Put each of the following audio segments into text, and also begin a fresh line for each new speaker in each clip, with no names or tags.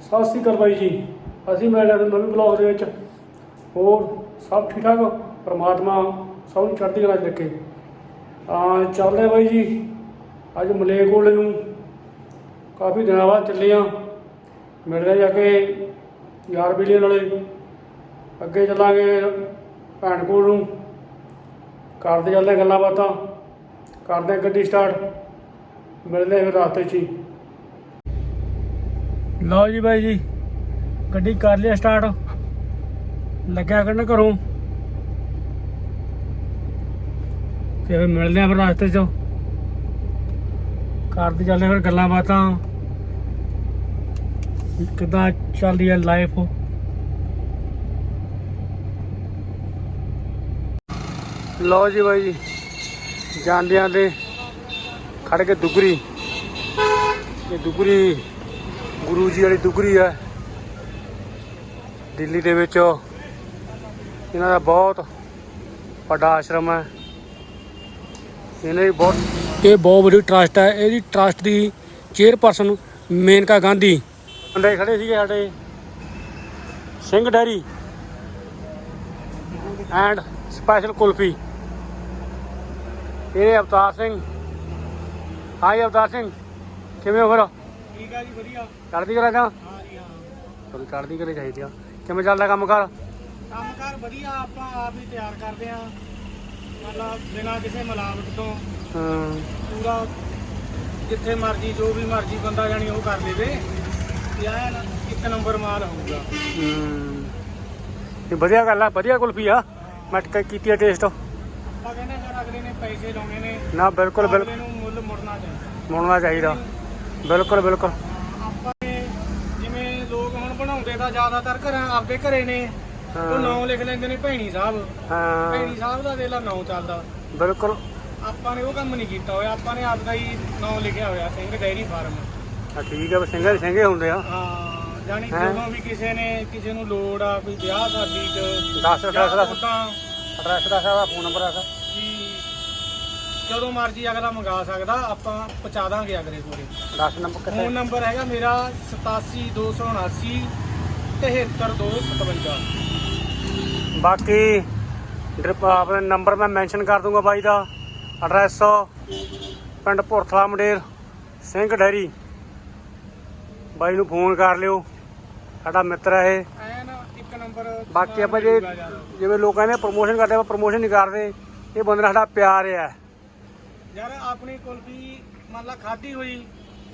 ਸਤਿ ਸ੍ਰੀ ਅਕਾਲ ਬਾਈ ਜੀ। ਅਸੀਂ ਮਿਲ ਹਾਂ ਨਵੇਂ ਬਲੌਗ ਦੇ ਵਿੱਚ। ਹੋਰ ਸਭ ਠੀਕ ਠਾਕ? ਪਰਮਾਤਮਾ ਸਭ ਨੂੰ ਚੜ੍ਹਦੀ ਕਲਾ 'ਚ ਰੱਖੇ। ਆ ਚੱਲਦੇ ਬਾਈ ਜੀ। ਅੱਜ ਮਲੇਕੋਲੇ ਨੂੰ ਕਾਫੀ ਦਿਨਾਂ ਬਾਅਦ ਚੱਲੇ ਆ ਮਿਲਦੇ ਜਾ ਕੇ ਯਾਰ ਬੇਲੀਆਂ ਵਾਲੇ ਅੱਗੇ ਚੱਲਾਂਗੇ ਭੈਣ ਕੋਲ ਨੂੰ। ਕਰਦੇ ਚੱਲਦੇ ਗੱਲਾਂ ਬਾਤਾਂ। ਕਰਦੇ ਗੱਡੀ ਸਟਾਰਟ ਮਿਲਦੇ ਫਿਰ ਰਾਸਤੇ 'ਚ ਹੀ। ਲਓ ਜੀ ਬਾਈ ਜੀ, ਗੱਡੀ ਕਰ ਲਿਆ ਸਟਾਰਟ ਲੱਗਿਆ ਕਰਨ ਘਰੋਂ। ਤੇ ਫਿਰ ਮਿਲਦੇ ਆ ਫਿਰ ਰਸਤੇ 'ਚ। ਕਰਦੇ ਚੱਲਦੇ ਫਿਰ ਗੱਲਾਂ ਬਾਤਾਂ। ਵੀ ਕਿੱਦਾਂ ਚੱਲਦੀ ਹੈ ਲਾਈਫ ਲਓ ਜੀ ਬਾਈ ਜੀ, ਜਾਂਦਿਆਂ ਦੇ ਖੜ ਕੇ ਦੁਗਰੀ। ਇਹ ਦੁਗਰੀ ਗੁਰੂ ਜੀ ਵਾਲੀ ਦੁਗਰੀ ਹੈ। ਦਿੱਲੀ ਦੇ ਵਿੱਚ ਇਹਨਾਂ ਦਾ ਬਹੁਤ ਵੱਡਾ ਆਸ਼ਰਮ ਹੈ। ਇਹਨਾਂ ਦੀ ਬਹੁਤ ਇਹ ਬਹੁਤ ਵੱਡੀ ਟਰਸਟ ਹੈ। ਇਹਦੀ ਟਰਸਟ ਦੀ ਚੇਅਰਪਰਸਨ ਮੇਨਕਾ ਗਾਂਧੀ। ਬੰਦੇ ਖੜੇ ਸੀਗੇ ਸਾਡੇ। Singh dairy. And special kulfi. ਇਹ ਅਵਤਾਰ ਸਿੰਘ। ਹਾਈ ਅਵਤਾਰ ਸਿੰਘ। ਕਿਵੇਂ ਹੋ ਫਿਰ?
ਠੀਕ ਆ ਜੀ ਵਧੀਆ।
ਚੜ੍ਹਦੀ ਕਲਾ ਜਾਂ
ਹਾਂ ਜੀ ਹਾਂ।
ਤੁਹਾਨੂੰ ਚੜ੍ਹਦੀ ਕਲਾ ਚਾਹੀਦੀ ਆ। ਕਿਵੇਂ ਚੱਲਦਾ ਕੰਮ ਕਰ
ਕੰਮਕਾਰ ਵਧੀਆ ਆਪਾਂ ਆਪ ਹੀ ਤਿਆਰ ਕਰਦੇ ਆ ਮਤਲਬ ਬਿਨਾਂ ਕਿਸੇ ਮਿਲਾਵਟ ਤੋਂ।
ਹਮ,
ਪੂਰਾ ਜਿੱਥੇ ਮਰਜ਼ੀ ਜੋ ਵੀ ਮਰਜ਼ੀ ਬੰਦਾ ਜਾਣੀ ਉਹ ਕਰ ਦੇਵੇ। ਯਾਰ ਇੱਕ ਨੰਬਰ ਮਾਲ ਹੋਊਗਾ।
ਹਮ। ਇਹ ਵਧੀਆ ਗੱਲ ਆ ਵਧੀਆ ਕੁਲਫੀ ਆ। ਮੈਂ ਕੀਤੀ ਆ ਟੇਸਟ।
ਆਪਾਂ ਕਹਿੰਦੇ ਯਾਰ ਅਗਲੇ ਨੇ ਪੈਸੇ ਲਾਉਣੇ ਨੇ।
ਨਾ ਬਿਲਕੁਲ ਬਿਲਕੁਲ।
ਨੂੰ ਮੁੱਲ ਮੁੜਨਾ ਚਾਹੀਦਾ।
ਮੁੜਨਾ ਚਾਹੀਦਾ। ਬਿਲਕੁਲ ਬਿਲਕੁਲ।
ਬਣਾਉਂਦੇ ਤਾਂ ਜ਼ਿਆਦਾਤਰ ਘਰਾਂ ਆਪਦੇ ਘਰੇ ਨੇ। ਉਹ
ਹਾਂ।
ਨਾਂ ਲਿਖ ਲੈਂਦੇ ਨੇ ਭੈਣੀ ਸਾਹਿਬ।
ਹਾਂ।
ਭੈਣੀ ਸਾਹਿਬ ਦਾ ਦੇ ਲਾ ਨਾਂ ਚੱਲਦਾ।
ਬਿਲਕੁਲ।
ਆਪਾਂ ਨੇ ਉਹ ਕੰਮ ਨਹੀਂ ਕੀਤਾ ਹੋਇਆ। ਆਪਾਂ ਨੇ ਆਪਦਾ ਹੀ ਨਾਂ ਲਿਖਿਆ ਹੋਇਆ ਸਿੰਘ ਡੈਰੀ ਫਾਰਮ।
ਆ ਠੀਕ ਆ ਸਿੰਘੇ ਸਿੰਘੇ ਹੁੰਦੇ ਆ।
ਹਾਂ ਜਾਨੀ
ਹੈਂ?
ਜਦੋਂ ਵੀ ਕਿਸੇ ਨੇ ਕਿਸੇ ਨੂੰ ਲੋੜ ਆ ਕੋਈ ਵਿਆਹ ਸ਼ਾਦੀ ਚ
ਦੱਸ
ਜਾਂ
ਐਡਰੈਸ ਦੱਸ।
ਉੱਦਾਂ
ਐਡਰੈਸ ਦੱਸ ਆ ਫੋਨ ਨੰਬਰ ਦੱਸ।
ਵੀ ਜਦੋਂ ਮਰਜ਼ੀ ਅਗਲਾ ਮੰਗਾ ਸਕਦਾ ਆਪਾਂ ਪਹੁੰਚਾ ਦਾਂਗੇ ਅਗਲੇ ਕੋਲੇ।
ਦੱਸ ਨੰਬਰ ਕਿੱਥੇ?
ਫੋਨ ਨੰਬਰ ਹੈਗਾ ਮੇਰਾ 87279 73257
ਬਾਕੀ ਡ੍ਰਿਪ ਆਪਣੇ ਨੰਬਰ ਮੈਂ ਮੈਂਸ਼ਨ ਕਰ ਦੂੰਗਾ ਬਾਈ ਦਾ। ਐਡਰੈਸ ਪਿੰਡ ਭੁਰਥਲਾ ਮੰਡੇਰ ਸਿੰਘ ਡੈਰੀ। ਬਾਈ ਨੂੰ ਫੋਨ ਕਰ ਲਿਓ। ਸਾਡਾ ਮਿੱਤਰ ਹੈ ਇਹ।
ਐਨ ਇੱਕ ਨੰਬਰ
ਬਾਕੀ ਆਪਾਂ ਜੇ ਜਿਵੇਂ ਲੋਕ ਕਹਿੰਦੇ ਪ੍ਰੋਮੋਸ਼ਨ ਕਰਦੇ ਆਪਾਂ ਪ੍ਰੋਮੋਸ਼ਨ ਨਹੀਂ ਕਰਦੇ। ਇਹ ਬੰਦੇ ਨਾਲ ਸਾਡਾ ਪਿਆਰ ਹੈ
ਯਾਰ ਆਪਣੀ ਕੁਲਫੀ ਮੰਨ ਲਾ ਖਾਧੀ ਹੋਈ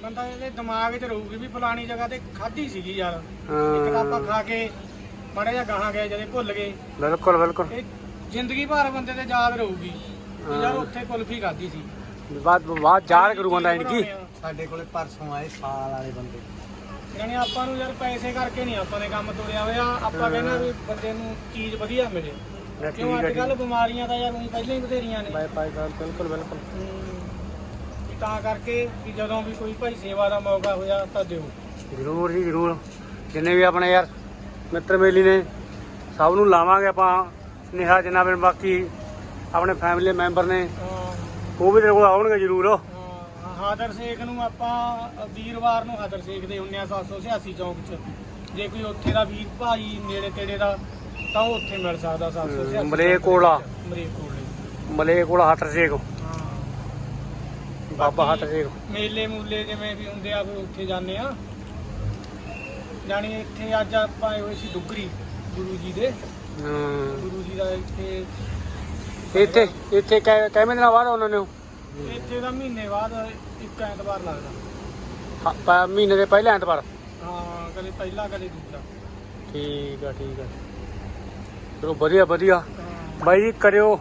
ਬੰਦਾ ਇਹਦੇ ਦਿਮਾਗ 'ਚ ਰਹੂਗੀ ਵੀ ਫਲਾਣੀ ਜਗ੍ਹਾ ਤੇ ਖਾਧੀ ਸੀਗੀ ਯਾਰ। ਇੱਕ ਤਾਂ ਆਪਾਂ ਖਾ ਕੇ ਮਾੜਾ ਜਿਹਾ ਗਾਹਾਂ ਗਏ ਜਦੇ ਭੁੱਲ ਗਏ।
ਬਿਲਕੁਲ ਬਿਲਕੁਲ।
ਇਹ ਜ਼ਿੰਦਗੀ ਭਰ ਬੰਦੇ ਤੇ ਯਾਦ ਰਹੂਗੀ ਵੀ ਯਾਰ ਉੱਥੇ ਕੁਲਫੀ ਖਾਧੀ ਸੀ।
ਬਾਅਦ ਬਾਅਦ ਯਾਦ ਕਰੂ ਬੰਦਾ ਇਹਨ ਕੀ?
ਸਾਡੇ ਕੋਲੇ ਪਰਸੋਂ ਆਏ ਸਾਲ ਵਾਲੇ ਬੰਦੇ। ਯਾਨੀ ਆਪਾਂ ਨੂੰ ਯਾਰ ਪੈਸੇ ਕਰਕੇ ਨਹੀਂ ਆਪਾਂ ਨੇ ਕੰਮ ਤੋਰਿਆ ਹੋਇਆ। ਆਪਾਂ ਕਹਿੰਦੇ ਵੀ ਬੰਦੇ ਨੂੰ ਚੀਜ਼ ਵਧੀਆ ਮਿਲੇ। ਕਿਉਂ ਅੱਜ ਕੱਲ ਬਿਮਾਰੀਆਂ ਤਾਂ ਯਾਰ ਉਹੀ ਪਹਿਲਾਂ ਹੀ ਬਥੇਰੀਆਂ ਨੇ।
ਬਾਈ ਬਾਈ ਬਿਲਕੁਲ ਬਿਲਕੁਲ।
ਤਾਂ ਕਰਕੇ ਵੀ ਜਦੋਂ ਵੀ ਕੋਈ ਭਾਈ ਸੇਵਾ ਦਾ ਮੌਕਾ ਹੋਇਆ ਤਾਂ ਦਿਓ।
ਜ਼ਰੂਰ ਜੀ ਜ਼ਰੂਰ। ਜਿੰਨੇ ਵੀ ਆਪਣੇ ਯਾਰ ਮਿੱਤਰ ਮੇਲੀ ਨੇ ਸਭ ਨੂੰ ਲਾਵਾਂਗੇ ਆਪਾਂ ਨਿਹਾ ਜਿੰਨਾ ਵੀ ਬਾਕੀ ਆਪਣੇ ਫੈਮਿਲੀ ਮੈਂਬਰ ਨੇ। ਉਹ ਵੀ ਤੇਰੇ ਕੋਲ ਆਉਣਗੇ ਜ਼ਰੂਰ।
ਅਹ ਹਾਦਰ ਸ਼ੇਖ ਨੂੰ ਆਪਾਂ ਵੀਰਵਾਰ ਨੂੰ ਹਾਦਰ ਸ਼ੇਖ ਦੇ ਹੁੰਨੇ ਆ 786 ਚੌਂਕ 'ਚ। ਜੇ ਕੋਈ ਉੱਥੇ ਦਾ ਵੀਰ ਭਾਈ ਨੇੜੇ ਤੇੜੇ ਦਾ ਤਾਂ ਉਹ ਉੱਥੇ ਮਿਲ ਸਕਦਾ 786
ਮਲੇਕੋਲਾ।
ਮਲੇਕੋਲੇ
ਮਲੇ ਕੋਲ ਹੱਟ ਸੇਕ।
ਹਾਂ
ਬਾਬਾ ਹੱਟ ਸੇਕ
ਮੇਲੇ ਮੂਲੇ ਜਿਵੇਂ ਵੀ ਹੁੰਦੇ ਆ ਫਿਰ ਉੱਥੇ ਜਾਂਦੇ ਆ। ਜਾਣੀ ਇੱਥੇ ਅੱਜ ਆਪਾਂ ਆਏ ਹੋਏ ਸੀ ਡੁਗਰੀ ਗੁਰੂ ਜੀ ਦੇ। ਗੁਰੂ ਜੀ ਦਾ ਇੱਥੇ
ਇੱਥੇ ਇੱਥੇ ਕੈ- ਕਿਵੇਂ ਦਿਨਾਂ ਬਾਅਦ ਉਹਨਾਂ? ਨੇ
ਇੱਥੇ ਦਾ ਮਹੀਨੇ ਬਾਅਦ ਇੱਕ ਐਤਵਾਰ ਲੱਗਦਾ।
ਹ- ਪ- ਮਹੀਨੇ ਦੇ ਪਹਿਲੇ ਐਤਵਾਰ?
ਹਾਂ ਕਦੇ ਪਹਿਲਾ ਕਦੇ ਦੂਜਾ।
ਠੀਕ ਆ ਠੀਕ ਆ। ਚਲੋ ਵਧੀਆ ਵਧੀਆ।
ਹਾਂ।
ਬਾਈ ਜੀ ਕਰਿਓ।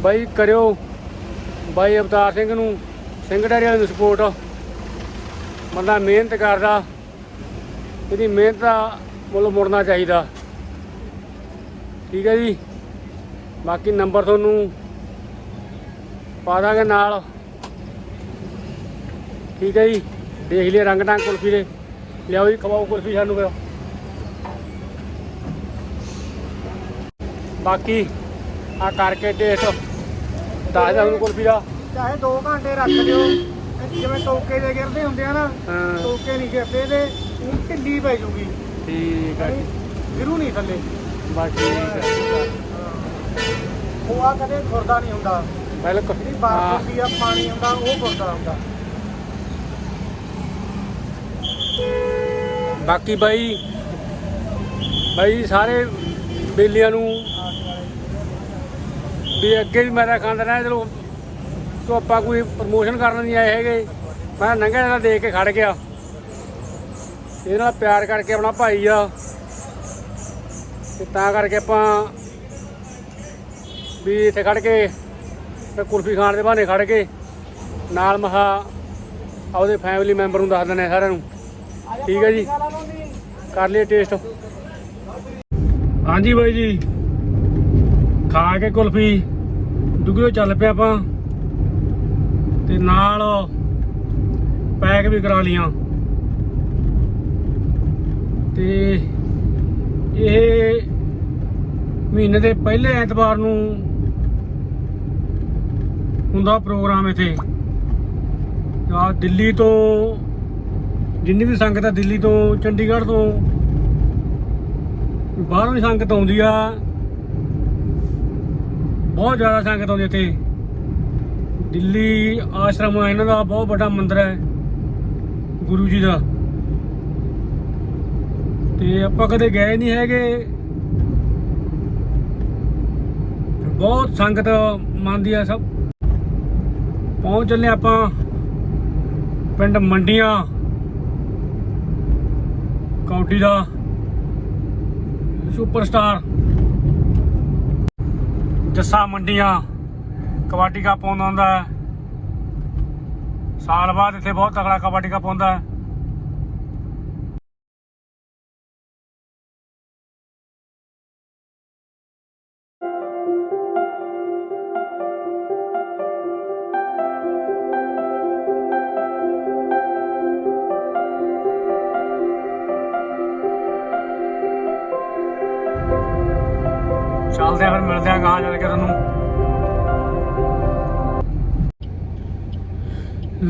ਬਾਈ ਕਰਿਓ। ਬਾਈ ਅਵਤਾਰ ਸਿੰਘ ਨੂੰ, ਸਿੰਘ ਡੈਰੀ ਵਾਲੇ ਨੂੰ ਸਪੋਰਟ ਬੰਦਾ ਮਿਹਨਤ ਕਰਦਾ, ਇਹਦੀ ਮਿਹਨਤ ਦਾ ਮੁੱਲ ਮੁੜਨਾ ਚਾਹੀਦਾ। ਠੀਕ ਹੈ ਜੀ? ਬਾਕੀ ਨੰਬਰ ਤੁਹਾਨੂੰ ਪਾ ਦਾਂਗੇ ਨਾਲ। ਠੀਕ ਹੈ ਜੀ? ਦੇਖ ਲਿਆ ਰੰਗ ਟਾਂਗ ਕੁਲਫੀ ਦੇ। ਲਿਆਓ ਜੀ, ਖਵਾਓ ਕੁਲਫੀ ਸਾਨੂੰ ਫਿਰ। ਬਾਕੀ ਆ ਕਰਕੇ ਟੇਸਟ ਦੱਸ ਦਾ ਉਹਨੂੰ ਕੁਲਫੀ ਦਾ।
ਚਾਹੇ 2 ਘੰਟੇ ਰੱਖ ਦਿਓ। ਜਿਵੇਂ ਟੋਕੇ ਦੇ ਗਿਰਦੇ ਹੁੰਦੇ ਆ ਨਾ
ਹਾਂ।
ਟੋਕੇ ਨਹੀਂ ਗਿਰਦੇ ਇਹਦੇ ਉਹ ਢਿੱਲੀ ਪੈ ਜੂਗੀ।
ਠੀਕ ਹੈ ਜੀ।
ਗਿਰੂ ਨਹੀਂ ਥੱਲੇ।
ਬਸ ਠੀਕ ਹੈ।
ਉਹ ਆ ਕਦੇ ਖੁਰਦਾ ਨਹੀਂ ਹੁੰਦਾ।
ਬਿਲਕੁਲ।
ਜਿਹੜੀ
ਹਾਂ।
ਬਾਰ ਹੁੰਦੀ ਆ ਪਾਣੀ ਹੁੰਦਾ ਉਹ ਖੁਰਦਾ ਹੁੰਦਾ।
ਬਾਕੀ ਬਾਈ ਬਾਈ ਸਾਰੇ ਬੇਲੀਆਂ ਨੂੰ ਵੀ ਅੱਗੇ ਵੀ ਮੇਰਾ ਖਾਂਦਾ ਰਿਹਾ ਚਲੋ ਤੋਂ ਆਪਾਂ ਕੋਈ ਪ੍ਰਮੋਸ਼ਨ ਕਰਨ ਨਹੀਂ ਆਏ ਹੈਗੇ। ਮੈਂ ਨੰਗਾ ਜਿਹੜਾ ਦੇਖ ਕੇ ਖੜ ਗਿਆ। ਇਹਦੇ ਨਾਲ ਪਿਆਰ ਕਰਕੇ ਆਪਣਾ ਭਾਈ ਆ। ਤੇ ਤਾਂ ਕਰਕੇ ਆਪਾਂ ਵੀ ਇੱਥੇ ਖੜ ਕੇ ਤੇ ਕੁਲਫੀ ਖਾਣ ਦੇ ਬਹਾਨੇ ਖੜ ਕੇ ਨਾਲ ਮਹਾ ਉਹਦੇ ਫੈਮਿਲੀ ਮੈਂਬਰ ਨੂੰ ਦੱਸ ਦਿੰਦੇ ਆ ਸਾਰਿਆਂ ਨੂੰ। ਠੀਕ ਹੈ ਜੀ। ਕਰ ਲਿਆ ਟੇਸਟ ਹਾਂਜੀ ਬਾਈ ਜੀ। ਖਾ ਕੇ ਕੁਲਫੀ। ਦੁਗਿਓ ਚੱਲ ਪਿਆ ਆਪਾਂ। ਤੇ ਨਾਲ ਪੈਕ ਵੀ ਕਰਾ ਲੀਆਂ ਤੇ ਇਹ ਮਹੀਨੇ ਦੇ ਪਹਿਲੇ ਐਤਵਾਰ ਨੂੰ ਹੁੰਦਾ ਪ੍ਰੋਗਰਾਮ ਇੱਥੇ। ਆ ਦਿੱਲੀ ਤੋਂ, ਜਿੰਨੀ ਵੀ ਸੰਗਤ ਆ ਦਿੱਲੀ ਤੋਂ, ਚੰਡੀਗੜ੍ਹ ਤੋਂ, ਬਾਹਰੋਂ ਵੀ ਸੰਗਤ ਆਉਂਦੀ ਆ। ਬਹੁਤ ਜ਼ਿਆਦਾ ਸੰਗਤ ਆਉਂਦੀ ਇੱਥੇ ਦਿੱਲੀ ਆਸ਼ਰਮ ਆ, ਇਹਨਾਂ ਦਾ ਬਹੁਤ ਵੱਡਾ ਮੰਦਿਰ ਹੈ, ਗੁਰੂ ਜੀ ਦਾ। ਤੇ ਆਪਾਂ ਕਦੇ ਗਏ ਨਹੀਂ ਹੈਗੇ। ਬਹੁਤ ਸੰਗਤ ਮੰਨਦੀ ਆ ਸਭ ਪਹੁੰਚ ਚੱਲੇ ਆਪਾਂ, ਪਿੰਡ ਮੰਡੀਆਂ, ਕੌਡੀ ਦਾ ਸੁਪਰਸਟਾਰ ਜੱਸਾ ਮੰਡੀਆਂ, ਕਬੱਡੀ ਕੱਪ ਆਉਂਦਾ ਹੁੰਦਾ ਹੈ। ਸਾਲ ਬਾਅਦ ਇੱਥੇ ਬਹੁਤ ਤਕੜਾ ਕਬੱਡੀ ਕੱਪ ਆਉਂਦਾ ਚੱਲਦੇ ਆ, ਫਿਰ ਮਿਲਦੇ ਆ ਗਾਂ ਚੱਲ ਕੇ ਤੁਹਾਨੂੰ।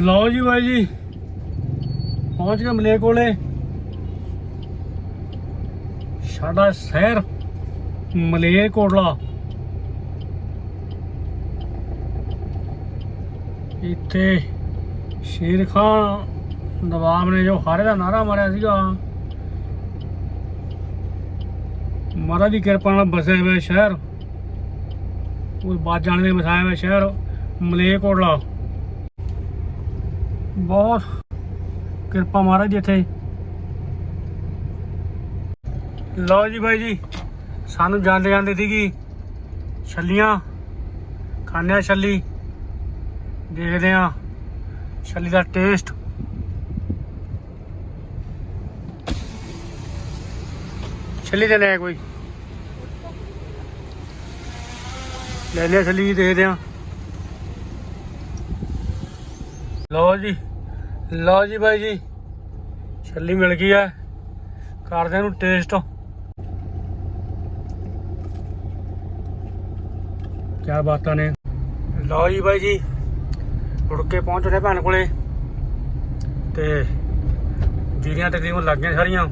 ਲਓ ਜੀ ਬਾਈ ਜੀ, ਪਹੁੰਚ ਗਏ ਮਲੇ ਕੋਲੇ। ਸਾਡਾ ਸ਼ਹਿਰ ਮਲੇ ਕੋਟਲਾ। ਇੱਥੇ ਸ਼ੇਰ ਖਾਨ ਨਵਾਬ ਨੇ ਜੋ ਹਾਰੇ ਦਾ ਨਾਰਾ ਮਾਰਿਆ ਸੀਗਾ। ਮਹਾਰਾਜ ਦੀ ਕਿਰਪਾ ਨਾਲ ਬਸਿਆ ਹੋਇਆ ਸ਼ਹਿਰ। ਉਹ ਜਾਣ ਦੇ ਵਸਾਇਆ ਹੋਇਆ ਸ਼ਹਿਰ ਮਲੇਕੋਟਲਾ ਬਹੁਤ ਕਿਰਪਾ ਮਹਾਰਾਜ ਦੀ ਇੱਥੇ। ਲਓ ਜੀ ਬਾਈ ਜੀ, ਸਾਨੂੰ ਜਾਂਦੇ ਜਾਂਦੇ ਸੀਗੀ ਛੱਲੀਆਂ ਖਾਣੇ ਆ ਛੱਲੀ। ਦੇਖਦੇ ਆ ਛੱਲੀ ਦਾ ਟੇਸਟ ਛੱਲੀ ਤੇ ਲੈ ਕੋਈ। ਲੈ ਲਿਆ ਛੱਲੀ ਜੀ, ਦੇਖਦੇ ਆ ਲਓ ਜੀ ਲਓ ਜੀ ਬਾਈ ਜੀ, ਛੱਲੀ ਮਿਲ ਗਈ ਆ ਕਰਦੇ ਆ ਨੂੰ ਟੇਸਟ ਕਿਆ ਬਾਤਾਂ ਨੇ। ਲਓ ਜੀ ਬਾਈ ਜੀ ਉੜ ਕੇ ਪਹੁੰਚ ਰਹੇ ਭੈਣ ਕੋਲੇ। ਤੇ ਜੀਰੀਆਂ ਤਕਰੀਬਨ ਲੱਗ ਗਈਆਂ ਸਾਰੀਆਂ।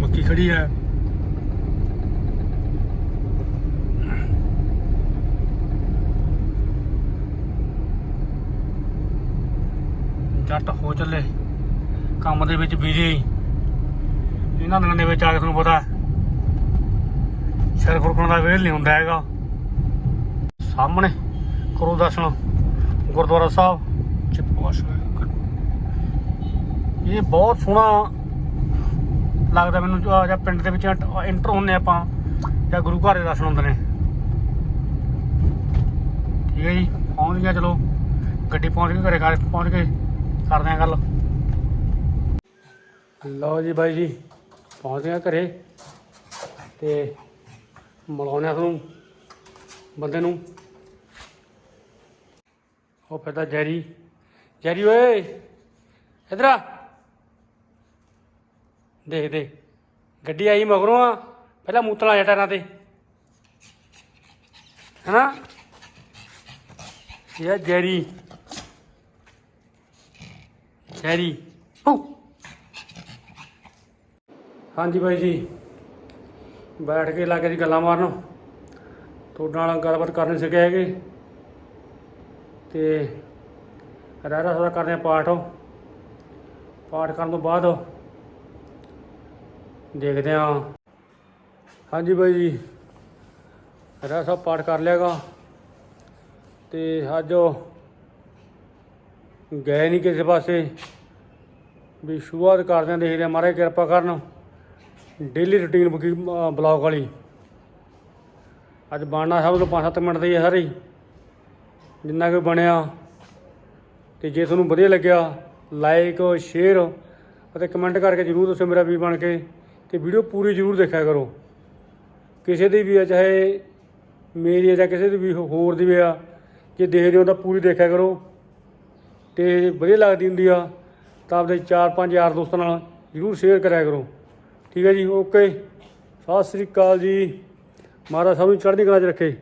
ਮੱਕੀ ਖੜੀ ਹੈ। ਜੱਟ ਹੋ ਚੱਲੇ। ਕੰਮ ਦੇ ਵਿੱਚ ਬਿਜ਼ੀ ਇਹਨਾਂ ਦਿਨਾਂ ਦੇ ਵਿੱਚ ਆ ਕੇ ਤੁਹਾਨੂੰ ਪਤਾ, ਸਿਰ ਫੁਰਕਣ ਦਾ ਵੇਲ ਨਹੀਂ ਹੁੰਦਾ ਹੈਗਾ। ਸਾਹਮਣੇ ਕਰੋ ਦਰਸ਼ਨ, ਗੁਰਦੁਆਰਾ ਸਾਹਿਬ ਚਿਪਵਾ ਇਹ ਬਹੁਤ ਸੋਹਣਾ ਲੱਗਦਾ ਮੈਨੂੰ ਜਾਂ ਪਿੰਡ ਦੇ ਵਿੱਚ ਇੰਟਰ ਹੁੰਨੇ ਆਪਾਂ, ਜਾਂ ਗੁਰੂ ਘਰ ਦੇ ਦਰਸ਼ਨ ਹੁੰਦੇ ਨੇ। ਠੀਕ ਹੈ ਜੀ, ਪਹੁੰਚ ਗਿਆ ਚਲੋ। ਗੱਡੀ ਪਹੁੰਚ ਗਈ, ਘਰੇ ਘਰ ਪਹੁੰਚ ਗਏ। ਕਰਦੇ ਆ ਗੱਲ। ਲਓ ਜੀ ਬਾਈ ਜੀ ਪਹੁੰਚ ਗਿਆ ਘਰੇ ਤੇ ਮਿਲਾਉਂਦੇ ਆ ਤੁਹਾਨੂੰ ਬੰਦੇ ਨੂੰ। ਉਹ ਫਿਰਦਾ ਜੈਰੀ ਜੈਰੀ ਓਏ, ਇਧਰ ਆ। ਦੇਖ ਦੇ ਗੱਡੀ ਆਈ ਮਗਰੋਂ ਆ, ਪਹਿਲਾਂ ਮੂਤਲਾ ਜਾ ਟਾਇਰਾਂ ਤੇ। ਹੈਨਾ? ਇਹ ਆ ਜੈਰੀ। ਸ਼ਹਿਰੀ। ਹਾਂਜੀ ਬਾਈ ਜੀ। ਬੈਠ ਕੇ ਲੱਗੇ ਜੀ ਗੱਲਾਂ ਮਾਰਨ। ਤੁਹਾਡੇ ਨਾਲ ਗੱਲਬਾਤ ਕਰਨੀ ਸਿੱਖੇ ਹੈਗੇ। ਤੇ ਰਹਿਰਾ ਸਦਾ ਕਰਦੇ ਆ ਪਾਠ। ਪਾਠ ਕਰਨ ਤੋਂ ਬਾਅਦ ਦੇਖਦੇ ਆ ਹਾਂਜੀ ਬਾਈ ਜੀ। ਰਹਿਰਾ ਸਾਹਿਬ ਪਾਠ ਕਰ ਲਿਆਗਾ। ਤੇ ਅੱਜ ਗਏ ਨਹੀਂ ਕਿਸੇ ਪਾਸੇ। ਵੀ ਸ਼ੁਰੂਆਤ ਕਰਦਿਆਂ ਦੇਖਦੇ ਆ ਮਹਾਰਾਜ ਕਿਰਪਾ ਕਰਨ ਡੇਲੀ ਰੁਟੀਨ ਬੁਕੀ ਬਲੌਗ ਵਾਲੀ। ਅੱਜ ਬਣਨਾ ਸਾਹਿਬ ਤੋਂ 5-7 ਮਿੰਟ ਦੀ ਹੈ ਸਾਰੇ ਜਿੰਨਾ ਕੋਈ ਬਣਿਆ, ਤੇ ਜੇ ਤੁਹਾਨੂੰ ਵਧੀਆ ਲੱਗਿਆ ਲਾਈਕ ਸ਼ੇਅਰ ਅਤੇ ਕਮੈਂਟ ਕਰਕੇ ਜਰੂਰ ਦੱਸੋ ਮੇਰਾ ਵੀ ਬਣ ਕੇ, ਤੇ ਵੀਡੀਓ ਪੂਰੀ ਜਰੂਰ ਦੇਖਿਆ ਕਰੋ। ਕਿਸੇ ਦੀ ਵੀ ਆ, ਚਾਹੇ ਮੇਰੀ ਹੈ ਜਾਂ ਕਿਸੇ ਦੀ ਵੀ ਹੋਰ ਦੀ ਵੀ ਆ, ਜੇ ਦੇਖਦੇ ਹੋ ਤਾਂ ਪੂਰੀ ਦੇਖਿਆ ਕਰੋ। ਤੇ ਵਧੀਆ ਲੱਗਦੀ ਹੁੰਦੀ ਆ, ਤਾਂ ਆਪਣੇ ਚਾਰ ਪੰਜ ਯਾਰ ਦੋਸਤਾਂ ਨਾਲ ਜਰੂਰ ਸ਼ੇਅਰ ਕਰਿਆ ਕਰੋ। ਠੀਕ ਹੈ ਜੀ ਓਕੇ ਸਤਿ ਸ੍ਰੀ ਅਕਾਲ ਜੀ। ਮਹਾਰਾਜ ਸਭ ਨੂੰ ਚੜ੍ਹਦੀ ਕਲਾ 'ਚ ਰੱਖੇ।